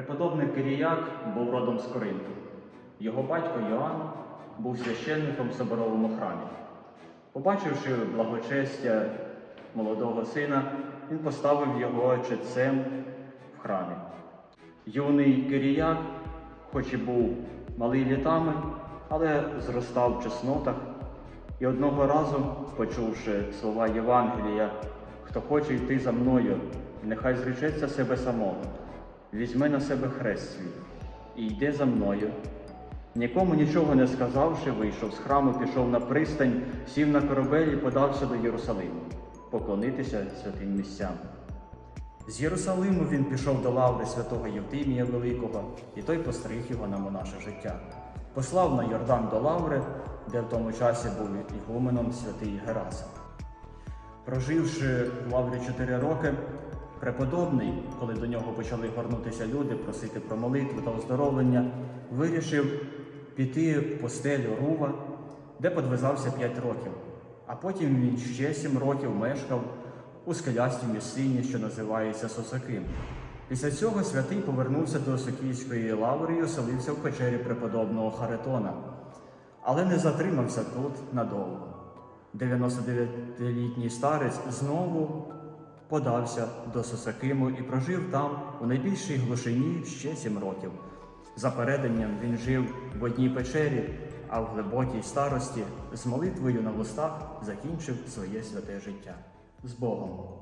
Преподобний Киріяк був родом з Коринту. Його батько Йоанн був священником в соборовому храмі. Побачивши благочестя молодого сина, він поставив його чецем в храмі. Юний Киріяк, хоч і був малий літами, але зростав в чеснотах, і одного разу, почувши слова Євангелія, хто хоче йти за мною, нехай зречеться себе самого, візьме на себе хрест свій і йде за мною. Нікому нічого не сказавши, вийшов з храму, пішов на пристань, сів на корабель і подався до Єрусалиму, поклонитися святим місцям. З Єрусалиму він пішов до лаври святого Євтимія Великого, і той постриг його на монаше життя. Послав на Йордан до лаври, де в тому часі був ігуменом святий Герасим. Проживши в лаврі чотири роки, преподобний, коли до нього почали горнутися люди, просити про молитву та оздоровлення, вирішив піти в постелю Рува, де подвизався п'ять років. А потім він ще сім років мешкав у скелястій місцині, що називається Сосаким. Після цього святий повернувся до Сокійської лаври і оселився в печері преподобного Харитона, але не затримався тут надовго. 99-літній старець знову подався до Сосакиму і прожив там у найбільшій глушині ще сім років. За переданням він жив в одній печері, а в глибокій старості з молитвою на вустах закінчив своє святе життя. З Богом!